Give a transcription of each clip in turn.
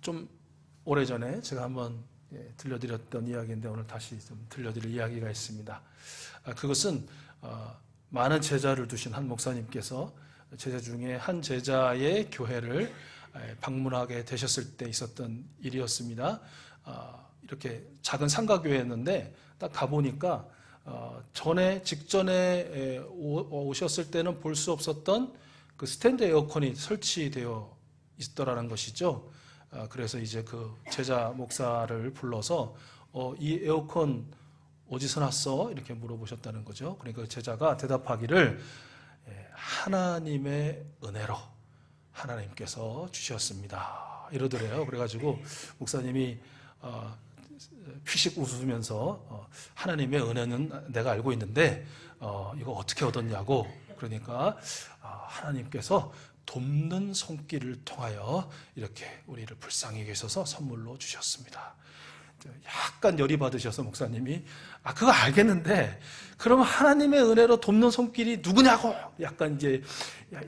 좀 오래전에 제가 한번 예, 들려드렸던 이야기인데 오늘 다시 좀 들려드릴 이야기가 있습니다. 아, 그것은 어, 많은 제자를 두신 한 목사님께서 제자 중에 한 제자의 교회를 에, 방문하게 되셨을 때 있었던 일이었습니다. 아, 이렇게 작은 상가교회였는데 딱 가보니까 어, 전에 직전에 에, 오- 오셨을 때는 볼 수 없었던 그 스탠드 에어컨이 설치되어 있더라는 것이죠. 아, 그래서 이제 그 제자 목사를 불러서 어, 이 에어컨 어디서 났어? 이렇게 물어보셨다는 거죠. 그러니까 그 제자가 대답하기를 예, 하나님의 은혜로 하나님께서 주셨습니다. 이러더래요. 그래가지고 목사님이 어, 피식 웃으면서 어, 하나님의 은혜는 내가 알고 있는데 어, 이거 어떻게 얻었냐고 그러니까 아, 하나님께서 돕는 손길을 통하여 이렇게 우리를 불쌍히 계셔서 선물로 주셨습니다. 약간 열이 받으셔서 목사님이 아 그거 알겠는데 그러면 하나님의 은혜로 돕는 손길이 누구냐고 약간 이제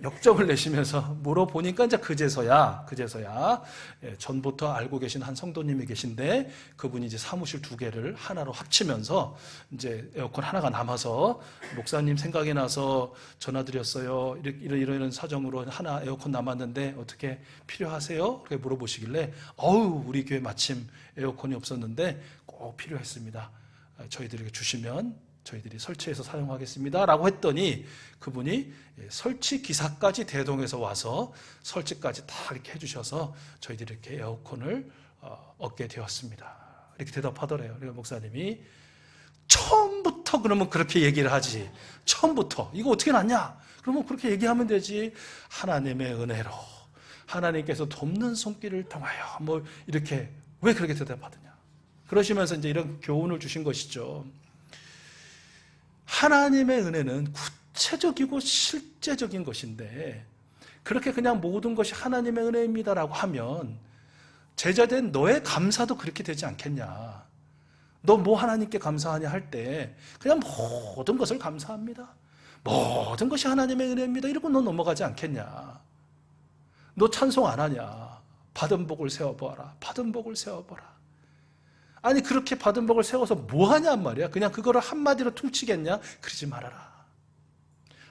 역정을 내시면서 물어보니까 이제 그제서야 그제서야 예, 전부터 알고 계신 한 성도님이 계신데 그분이 이제 사무실 두 개를 하나로 합치면서 이제 에어컨 하나가 남아서 목사님 생각이 나서 전화드렸어요 이런 이런, 이런 사정으로 하나 에어컨 남았는데 어떻게 필요하세요? 그렇게 물어보시길래 어우 우리 교회 마침 에어컨이 없었는데 꼭 필요했습니다. 아, 저희들에게 주시면 저희들이 설치해서 사용하겠습니다. 라고 했더니 그분이 예, 설치 기사까지 대동해서 와서 설치까지 다 이렇게 해주셔서 저희들이 이렇게 에어컨을 어, 얻게 되었습니다. 이렇게 대답하더래요. 그러니까 목사님이 처음부터 그러면 그렇게 얘기를 하지. 처음부터. 이거 어떻게 났냐? 그러면 그렇게 얘기하면 되지. 하나님의 은혜로. 하나님께서 돕는 손길을 통하여. 뭐, 이렇게. 왜 그렇게 대답하느냐? 그러시면서 이제 이런 교훈을 주신 것이죠. 하나님의 은혜는 구체적이고 실제적인 것인데, 그렇게 그냥 모든 것이 하나님의 은혜입니다라고 하면, 제자된 너의 감사도 그렇게 되지 않겠냐. 너 뭐 하나님께 감사하냐 할 때 그냥 모든 것을 감사합니다. 모든 것이 하나님의 은혜입니다. 이러고 너 넘어가지 않겠냐. 너 찬송 안 하냐. 받은 복을 세워보아라. 받은 복을 세워보라. 아니 그렇게 받은 복을 세워서 뭐 하냐 말이야. 그냥 그거를 한마디로 퉁치겠냐. 그러지 말아라.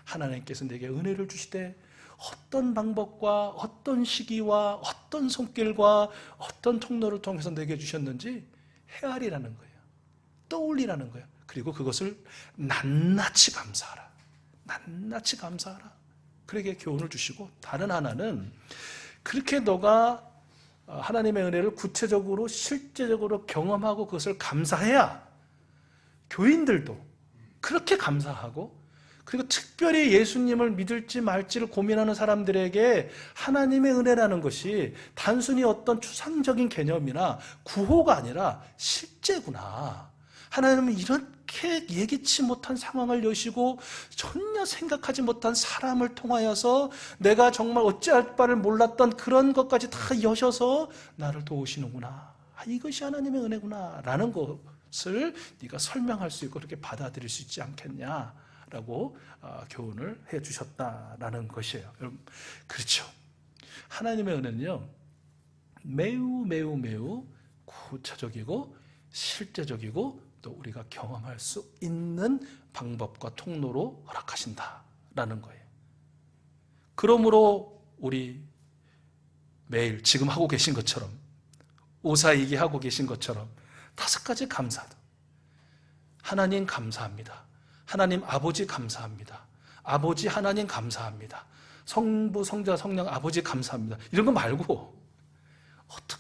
하나님께서 내게 은혜를 주시되 어떤 방법과 어떤 시기와 어떤 손길과 어떤 통로를 통해서 내게 주셨는지 헤아리라는 거예요. 떠올리라는 거예요. 그리고 그것을 낱낱이 감사하라. 낱낱이 감사하라. 그에게 교훈을 주시고 다른 하나는 그렇게 너가 하나님의 은혜를 구체적으로 실제적으로 경험하고 그것을 감사해야 교인들도 그렇게 감사하고 그리고 특별히 예수님을 믿을지 말지를 고민하는 사람들에게 하나님의 은혜라는 것이 단순히 어떤 추상적인 개념이나 구호가 아니라 실제구나. 하나님은 이 렇게 예기치 못한 상황을 여시고 전혀 생각하지 못한 사람을 통하여서 내가 정말 어찌할 바를 몰랐던 그런 것까지 다 여셔서 나를 도우시는구나. 아, 이것이 하나님의 은혜구나. 라는 것을 네가 설명할 수 있고 그렇게 받아들일 수 있지 않겠냐. 라고 어, 교훈을 해 주셨다라는 것이에요. 여러분, 그렇죠. 하나님의 은혜는요, 매우 매우 매우 구체적이고 실제적이고 또 우리가 경험할 수 있는 방법과 통로로 허락하신다라는 거예요. 그러므로 우리 매일 지금 하고 계신 것처럼 오사이기 하고 계신 것처럼 다섯 가지 감사도 하나님 감사합니다. 하나님 아버지 감사합니다. 아버지 하나님 감사합니다. 성부 성자 성령 아버지 감사합니다. 이런 거 말고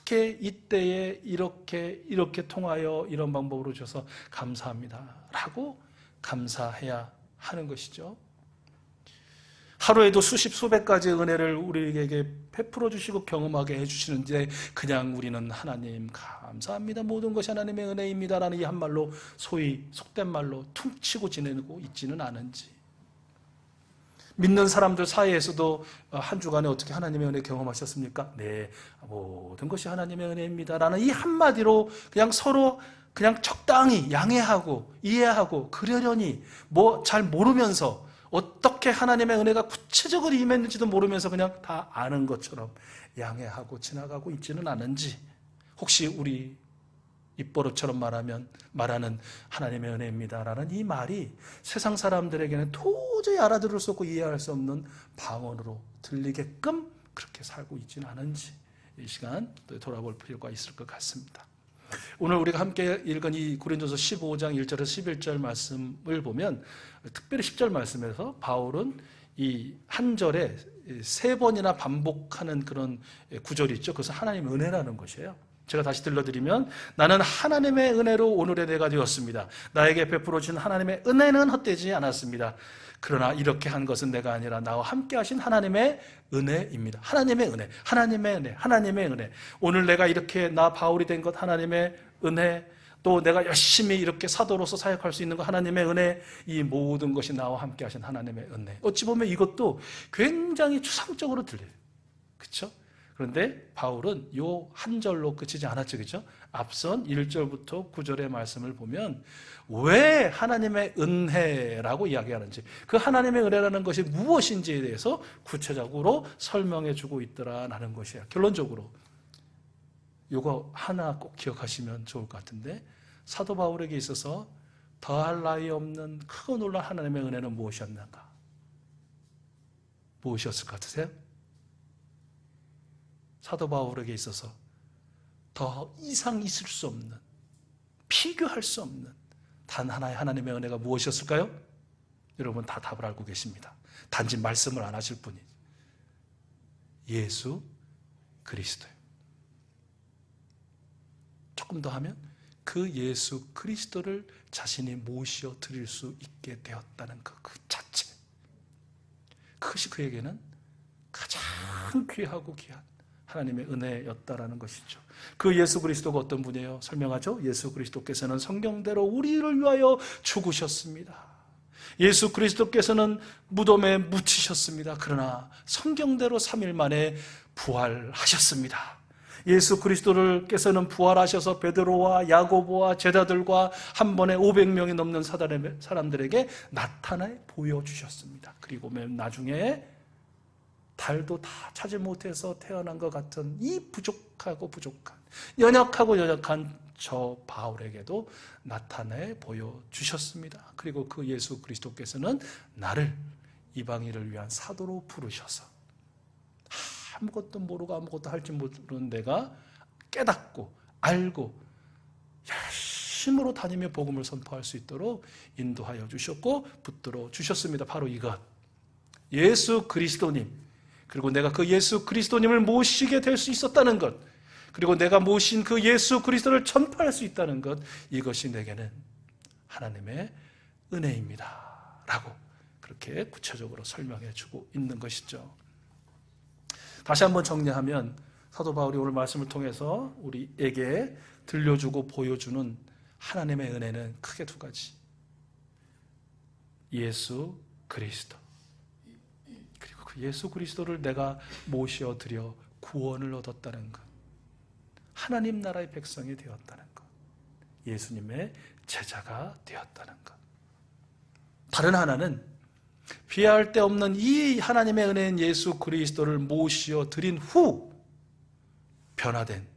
어떻게 이때에 이렇게 이렇게 통하여 이런 방법으로 줘서 감사합니다 라고 감사해야 하는 것이죠. 하루에도 수십 수백 가지의 은혜를 우리에게 베풀어 주시고 경험하게 해 주시는데 그냥 우리는 하나님 감사합니다. 모든 것이 하나님의 은혜입니다라는 이 한 말로 소위 속된 말로 퉁치고 지내고 있지는 않은지 믿는 사람들 사이에서도 한 주간에 어떻게 하나님의 은혜 경험하셨습니까? 네, 모든 것이 하나님의 은혜입니다 라는 이 한마디로 그냥 서로 그냥 적당히 양해하고 이해하고 그러려니 뭐 잘 모르면서 어떻게 하나님의 은혜가 구체적으로 임했는지도 모르면서 그냥 다 아는 것처럼 양해하고 지나가고 있지는 않은지 혹시 우리 입버릇처럼 말하면 말하는 하나님의 은혜입니다라는 이 말이 세상 사람들에게는 도저히 알아들을 수 없고 이해할 수 없는 방언으로 들리게끔 그렇게 살고 있지는 않은지 이 시간 또 돌아볼 필요가 있을 것 같습니다. 오늘 우리가 함께 읽은 이 고린도서 15장 1절에서 11절 말씀을 보면 특별히 10절 말씀에서 바울은 이 한 절에 세 번이나 반복하는 그런 구절이 있죠. 그것은 하나님의 은혜라는 것이에요. 제가 다시 들려드리면 나는 하나님의 은혜로 오늘의 내가 되었습니다. 나에게 베풀어 준 하나님의 은혜는 헛되지 않았습니다. 그러나 이렇게 한 것은 내가 아니라 나와 함께 하신 하나님의 은혜입니다. 하나님의 은혜, 하나님의 은혜, 하나님의 은혜. 오늘 내가 이렇게 나 바울이 된 것 하나님의 은혜, 또 내가 열심히 이렇게 사도로서 사역할 수 있는 것 하나님의 은혜, 이 모든 것이 나와 함께 하신 하나님의 은혜. 어찌 보면 이것도 굉장히 추상적으로 들려요. 그렇죠? 그런데 바울은 요 한 절로 끝이지 않았죠. 그죠? 앞선 1절부터 9절의 말씀을 보면 왜 하나님의 은혜라고 이야기하는지 그 하나님의 은혜라는 것이 무엇인지에 대해서 구체적으로 설명해 주고 있더라라는 것이에요. 결론적으로 요거 하나 꼭 기억하시면 좋을 것 같은데 사도 바울에게 있어서 더할 나위 없는 크고 놀란 하나님의 은혜는 무엇이었는가? 무엇이었을 것 같으세요? 사도 바울에게 있어서 더 이상 있을 수 없는 비교할 수 없는 단 하나의 하나님의 은혜가 무엇이었을까요? 여러분 다 답을 알고 계십니다. 단지 말씀을 안 하실 뿐이 예수 그리스도예요. 조금 더 하면 그 예수 그리스도를 자신이 모셔 드릴 수 있게 되었다는 그, 그 자체. 그것이 그에게는 가장 귀하고 귀한 하나님의 은혜였다라는 것이죠. 그 예수 그리스도가 어떤 분이에요? 설명하죠. 예수 그리스도께서는 성경대로 우리를 위하여 죽으셨습니다. 예수 그리스도께서는 무덤에 묻히셨습니다. 그러나 성경대로 3일 만에 부활하셨습니다. 예수 그리스도를께서는 부활하셔서 베드로와 야고보와 제자들과 한 번에 500명이 넘는 사람들에게 나타나 보여주셨습니다. 그리고 맨 나중에 달도 다 찾지 못해서 태어난 것 같은 이 부족하고 부족한 연약하고 연약한 저 바울에게도 나타내 보여 주셨습니다. 그리고 그 예수 그리스도께서는 나를 이방인을 위한 사도로 부르셔서 아무것도 모르고 아무것도 할지 모르는 내가 깨닫고 알고 열심으로 다니며 복음을 선포할 수 있도록 인도하여 주셨고 붙들어 주셨습니다. 바로 이것. 예수 그리스도님. 그리고 내가 그 예수 그리스도님을 모시게 될 수 있었다는 것. 그리고 내가 모신 그 예수 그리스도를 전파할 수 있다는 것. 이것이 내게는 하나님의 은혜입니다. 라고 그렇게 구체적으로 설명해 주고 있는 것이죠. 다시 한번 정리하면 사도 바울이 오늘 말씀을 통해서 우리에게 들려주고 보여주는 하나님의 은혜는 크게 두 가지. 예수 그리스도. 예수 그리스도를 내가 모셔 드려 구원을 얻었다는 것. 하나님 나라의 백성이 되었다는 것. 예수님의 제자가 되었다는 것. 다른 하나는 비할 데 없는 이 하나님의 은혜인 예수 그리스도를 모시어 드린 후 변화된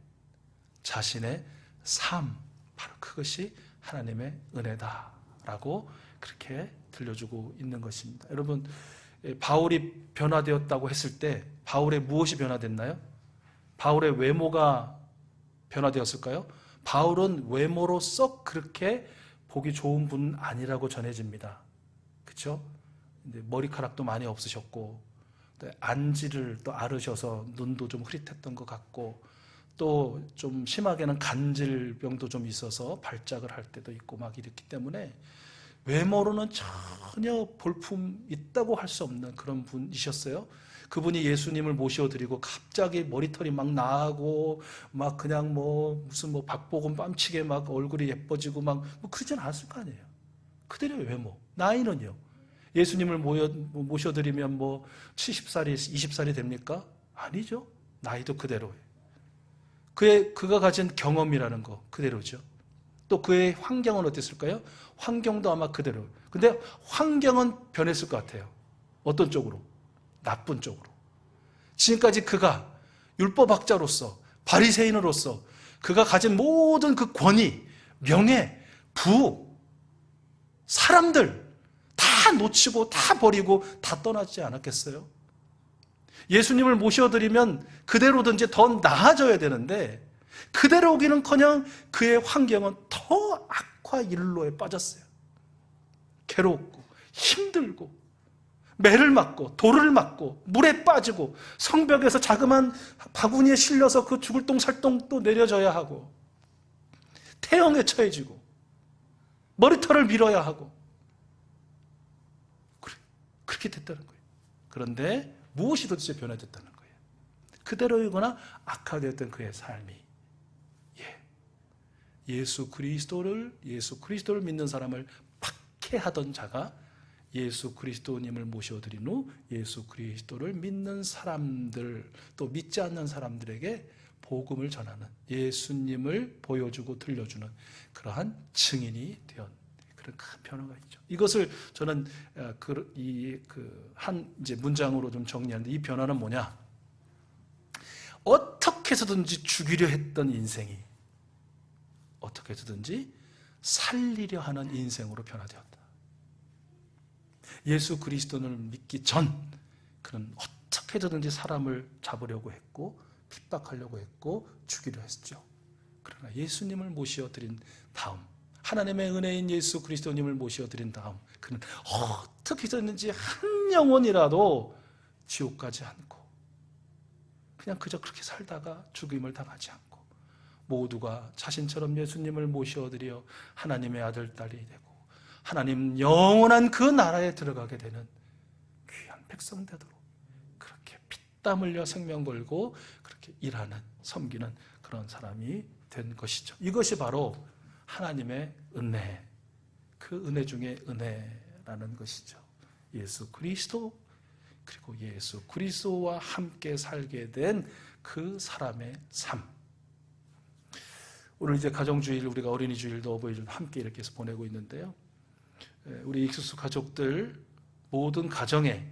자신의 삶 바로 그것이 하나님의 은혜다라고 그렇게 들려주고 있는 것입니다. 여러분 바울이 변화되었다고 했을 때 바울의 무엇이 변화됐나요? 바울의 외모가 변화되었을까요? 바울은 외모로 썩 그렇게 보기 좋은 분 아니라고 전해집니다. 그렇죠? 머리카락도 많이 없으셨고 안지를 또 앓으셔서 눈도 좀 흐릿했던 것 같고 또 좀 심하게는 간질병도 좀 있어서 발작을 할 때도 있고 막 이랬기 때문에 외모로는 전혀 볼품 있다고 할 수 없는 그런 분이셨어요. 그분이 예수님을 모셔드리고 갑자기 머리털이 막 나고 막 그냥 뭐 무슨 뭐 박보검 뺨치게 막 얼굴이 예뻐지고 막 뭐 그러진 않았을 거 아니에요. 그대로의 외모. 나이는요. 예수님을 모여, 모셔드리면 뭐 70살이, 20살이 됩니까? 아니죠. 나이도 그대로예요. 그의, 그가 가진 경험이라는 거 그대로죠. 또 그의 환경은 어땠을까요? 환경도 아마 그대로. 근데 환경은 변했을 것 같아요. 어떤 쪽으로? 나쁜 쪽으로. 지금까지 그가 율법학자로서 바리새인으로서 그가 가진 모든 그 권위, 명예, 부, 사람들 다 놓치고 다 버리고 다 떠나지 않았겠어요? 예수님을 모셔드리면 그대로든지 더 나아져야 되는데 그대로 오기는커녕 그의 환경은 더 악화 일로에 빠졌어요. 괴롭고 힘들고 매를 맞고 돌을 맞고 물에 빠지고 성벽에서 자그만 바구니에 실려서 그 죽을 똥 살똥 또 내려져야 하고 태형에 처해지고 머리털을 밀어야 하고 그렇게 됐다는 거예요. 그런데 무엇이 도대체 변화됐다는 거예요. 그대로이거나 악화되었던 그의 삶이 예. 예수 그리스도를 예수 그리스도를 믿는 사람을 박해하던 자가 예수 그리스도님을 모셔드린 후 예수 그리스도를 믿는 사람들 또 믿지 않는 사람들에게 복음을 전하는 예수님을 보여주고 들려주는 그러한 증인이 되었 그런 큰 변화가 있죠. 이것을 저는 어, 그, 이그한 이제 문장으로 좀 정리하는데 이 변화는 뭐냐? 어떻게 해서든지 죽이려 했던 인생이 어떻게 해서든지 살리려 하는 인생으로 변화되었다. 예수 그리스도를 믿기 전 그는 어떻게 해서든지 사람을 잡으려고 했고 핍박하려고 했고 죽이려 했죠. 그러나 예수님을 모시어 드린 다음 하나님의 은혜인 예수 그리스도님을 모시어 드린 다음 그는 어떻게 해서든지 한 영혼이라도 지옥 가지 않고 그냥 그저 그렇게 살다가 죽임을 당하지 않고 모두가 자신처럼 예수님을 모시어 드려 하나님의 아들 딸이 되고 하나님 영원한 그 나라에 들어가게 되는 귀한 백성 되도록 그렇게 피땀 흘려 생명 걸고 그렇게 일하는 섬기는 그런 사람이 된 것이죠. 이것이 바로 하나님의 은혜, 그 은혜 중에 은혜라는 것이죠. 예수 그리스도 그리고 예수 그리스도와 함께 살게 된 그 사람의 삶. 오늘 이제 가정주일 우리가 어린이 주일도 어버이주일 함께 이렇게 해서 보내고 있는데요. 우리 익수수 가족들 모든 가정에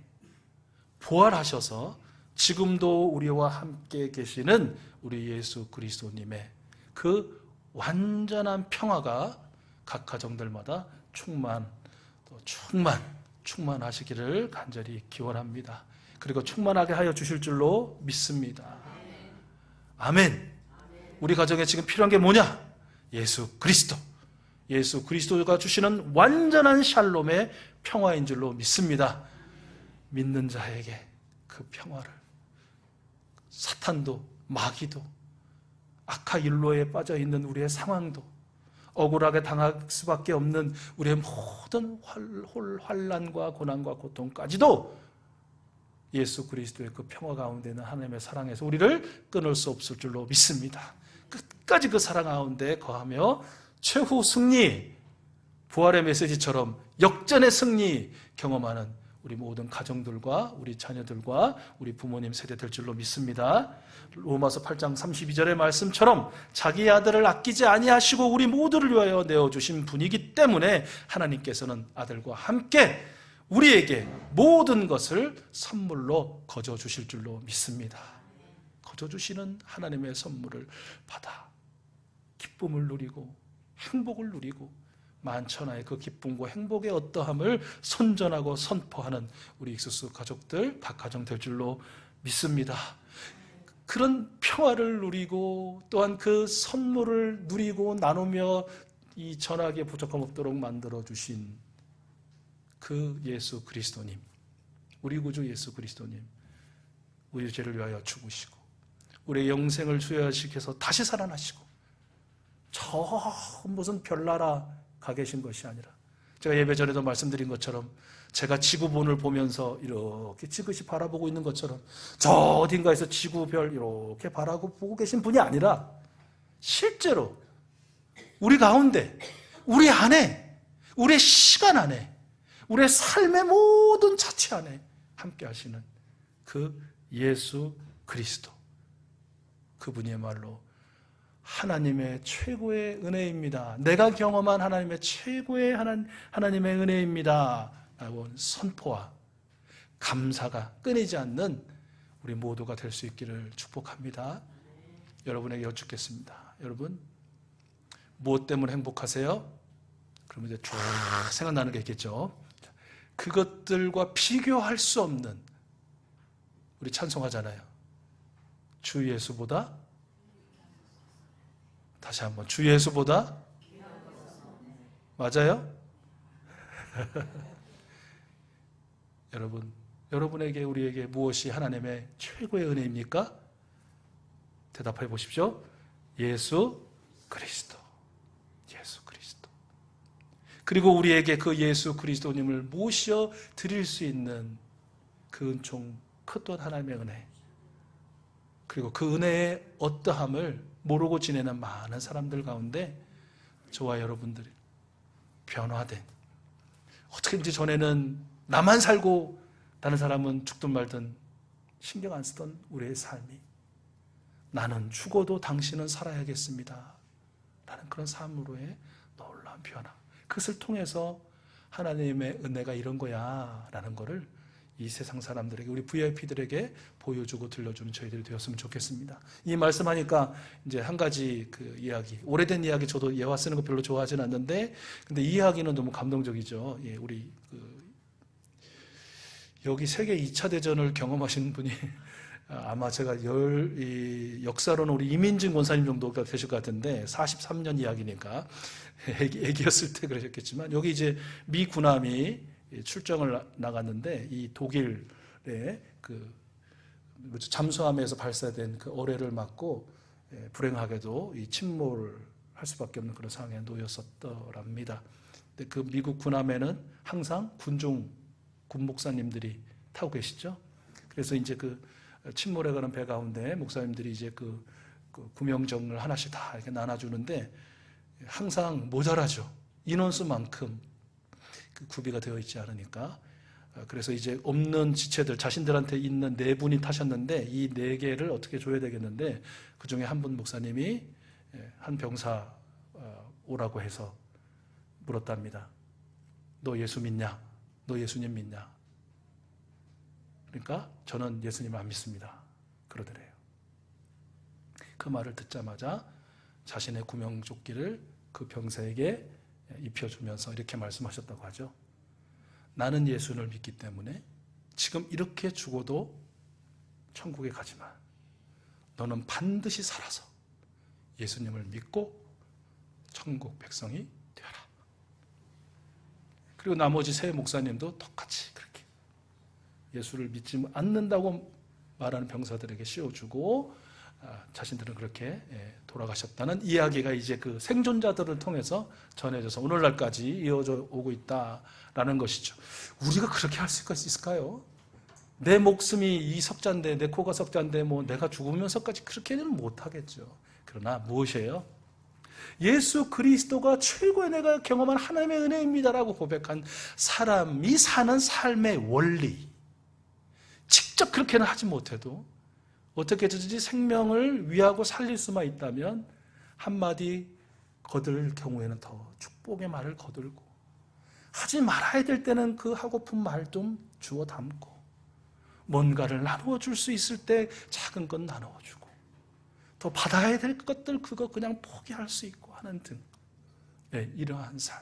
부활하셔서 지금도 우리와 함께 계시는 우리 예수 그리스도님의 그 완전한 평화가 각 가정들마다 충만, 또 충만, 충만하시기를 간절히 기원합니다. 그리고 충만하게 하여 주실 줄로 믿습니다. 아멘. 우리 가정에 지금 필요한 게 뭐냐? 예수 그리스도. 예수 그리스도가 주시는 완전한 샬롬의 평화인 줄로 믿습니다. 믿는 자에게 그 평화를 사탄도 마귀도 악화 일로에 빠져 있는 우리의 상황도 억울하게 당할 수밖에 없는 우리의 모든 환란과 고난과 고통까지도 예수 그리스도의 그 평화 가운데는 하나님의 사랑에서 우리를 끊을 수 없을 줄로 믿습니다. 끝까지 그 사랑 가운데 거하며 최후 승리, 부활의 메시지처럼 역전의 승리 경험하는 우리 모든 가정들과 우리 자녀들과 우리 부모님 세대 될 줄로 믿습니다. 로마서 8장 32절의 말씀처럼 자기 아들을 아끼지 아니하시고 우리 모두를 위하여 내어 주신 분이기 때문에 하나님께서는 아들과 함께 우리에게 모든 것을 선물로 거저 주실 줄로 믿습니다. 거저 주시는 하나님의 선물을 받아 기쁨을 누리고 행복을 누리고 만천하의 그 기쁨과 행복의 어떠함을 선전하고 선포하는 우리 익수수 가족들 각 가정 될 줄로 믿습니다. 그런 평화를 누리고 또한 그 선물을 누리고 나누며 이 전하기에 부족함 없도록 만들어 주신 그 예수 그리스도님, 우리 구주 예수 그리스도님, 우리 죄를 위하여 죽으시고 우리의 영생을 수여시켜서 다시 살아나시고 저 무슨 별나라 가 계신 것이 아니라 제가 예배 전에도 말씀드린 것처럼 제가 지구본을 보면서 이렇게 지그시 바라보고 있는 것처럼 저 어딘가에서 지구별 이렇게 바라보고 계신 분이 아니라 실제로 우리 가운데 우리 안에 우리의 시간 안에 우리의 삶의 모든 자체 안에 함께 하시는 그 예수 그리스도 그분이야말로 하나님의 최고의 은혜입니다. 내가 경험한 하나님의 최고의 하나, 하나님의 은혜입니다. 라고 선포와 감사가 끊이지 않는 우리 모두가 될 수 있기를 축복합니다. 여러분에게 여쭙겠습니다. 여러분, 무엇 때문에 행복하세요? 그러면 이제 쭉 생각나는 게 있겠죠. 그것들과 비교할 수 없는 우리 찬송하잖아요. 주 예수보다 다시 한번 주 예수보다 맞아요? 여러분, 여러분에게 우리에게 무엇이 하나님의 최고의 은혜입니까? 대답해 보십시오. 예수 그리스도. 예수 그리스도. 그리고 우리에게 그 예수 그리스도님을 모셔 드릴 수 있는 그 은총 크던 하나님의 은혜. 그리고 그 은혜의 어떠함을 모르고 지내는 많은 사람들 가운데 저와 여러분들이 변화된 어떻게든지 전에는 나만 살고 다른 사람은 죽든 말든 신경 안 쓰던 우리의 삶이 나는 죽어도 당신은 살아야겠습니다. 라는 그런 삶으로의 놀라운 변화. 그것을 통해서 하나님의 은혜가 이런 거야. 라는 거를 이 세상 사람들에게, 우리 VIP들에게 보여주고 들려주는 저희들이 되었으면 좋겠습니다. 이 말씀하니까 이제 한 가지 그 이야기, 오래된 이야기 저도 예화 쓰는 거 별로 좋아하진 않는데, 근데 이 이야기는 너무 감동적이죠. 예, 우리 그 여기 세계 2차 대전을 경험하신 분이 아마 제가 열, 이 역사로는 우리 이민진 권사님 정도가 되실 것 같은데 43년 이야기니까 애기, 애기였을 때 그러셨겠지만 여기 이제 미 군함이 출정을 나갔는데 이 독일의 그? 잠수함에서 발사된 그 어뢰를 맞고 예, 불행하게도 이 침몰을 할 수밖에 없는 그런 상황에 놓였었더랍니다. 근데 그 미국 군함에는 항상 군중 군 목사님들이 타고 계시죠. 그래서 이제 그 침몰해 가는 배 가운데 목사님들이 이제 그, 그 구명정을 하나씩 다 이렇게 나눠주는데 항상 모자라죠. 인원수만큼 그 구비가 되어 있지 않으니까. 어, 그래서 이제 없는 지체들 자신들한테 있는 네 분이 타셨는데 이 네 개를 어떻게 줘야 되겠는데 그 중에 한 분 목사님이 예, 한 병사 어, 오라고 해서 물었답니다. 너 예수 믿냐? 너 예수님 믿냐? 그러니까 저는 예수님을 안 믿습니다. 그러더래요. 그 말을 듣자마자 자신의 구명조끼를 그 병사에게 입혀주면서 이렇게 말씀하셨다고 하죠. 나는 예수를 믿기 때문에 지금 이렇게 죽어도 천국에 가지만 너는 반드시 살아서 예수님을 믿고 천국 백성이 되어라. 그리고 나머지 세 목사님도 똑같이 그렇게 예수를 믿지 않는다고 말하는 병사들에게 씌워주고 아, 자신들은 그렇게 예, 돌아가셨다는 이야기가 이제 그 생존자들을 통해서 전해져서 오늘날까지 이어져 오고 있다라는 것이죠. 우리가 그렇게 할수 있을까요? 내 목숨이 이 석자인데 내 코가 석자인데 뭐 내가 죽으면서까지 그렇게는 못하겠죠. 그러나 무엇이에요? 예수 그리스도가 최고의 내가 경험한 하나님의 은혜입니다라고 고백한 사람이 사는 삶의 원리. 직접 그렇게는 하지 못해도 어떻게든지 생명을 위하고 살릴 수만 있다면 한마디 거들 경우에는 더 축복의 말을 거들고 하지 말아야 될 때는 그 하고픈 말 좀 주워 담고 뭔가를 나누어 줄 수 있을 때 작은 것 나누어 주고 더 받아야 될 것들 그거 그냥 포기할 수 있고 하는 등. 네, 이러한 삶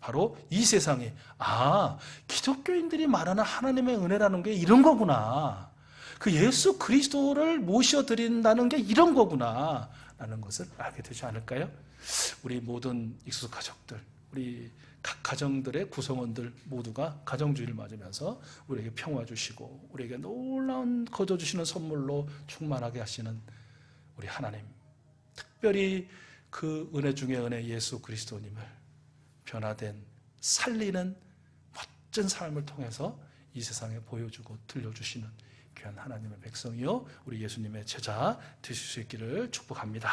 바로 이 세상에 아 기독교인들이 말하는 하나님의 은혜라는 게 이런 거구나 그 예수 그리스도를 모셔드린다는 게 이런 거구나. 라는 것을 알게 되지 않을까요? 우리 모든 익숙 가족들, 우리 각 가정들의 구성원들 모두가 가정주의를 맞으면서 우리에게 평화 주시고 우리에게 놀라운 거저 주시는 선물로 충만하게 하시는 우리 하나님. 특별히 그 은혜 중의 은혜 예수 그리스도님을 변화된 살리는 멋진 삶을 통해서 이 세상에 보여주고 들려주시는 귀한 하나님의 백성이요 우리 예수님의 제자 되실 수 있기를 축복합니다.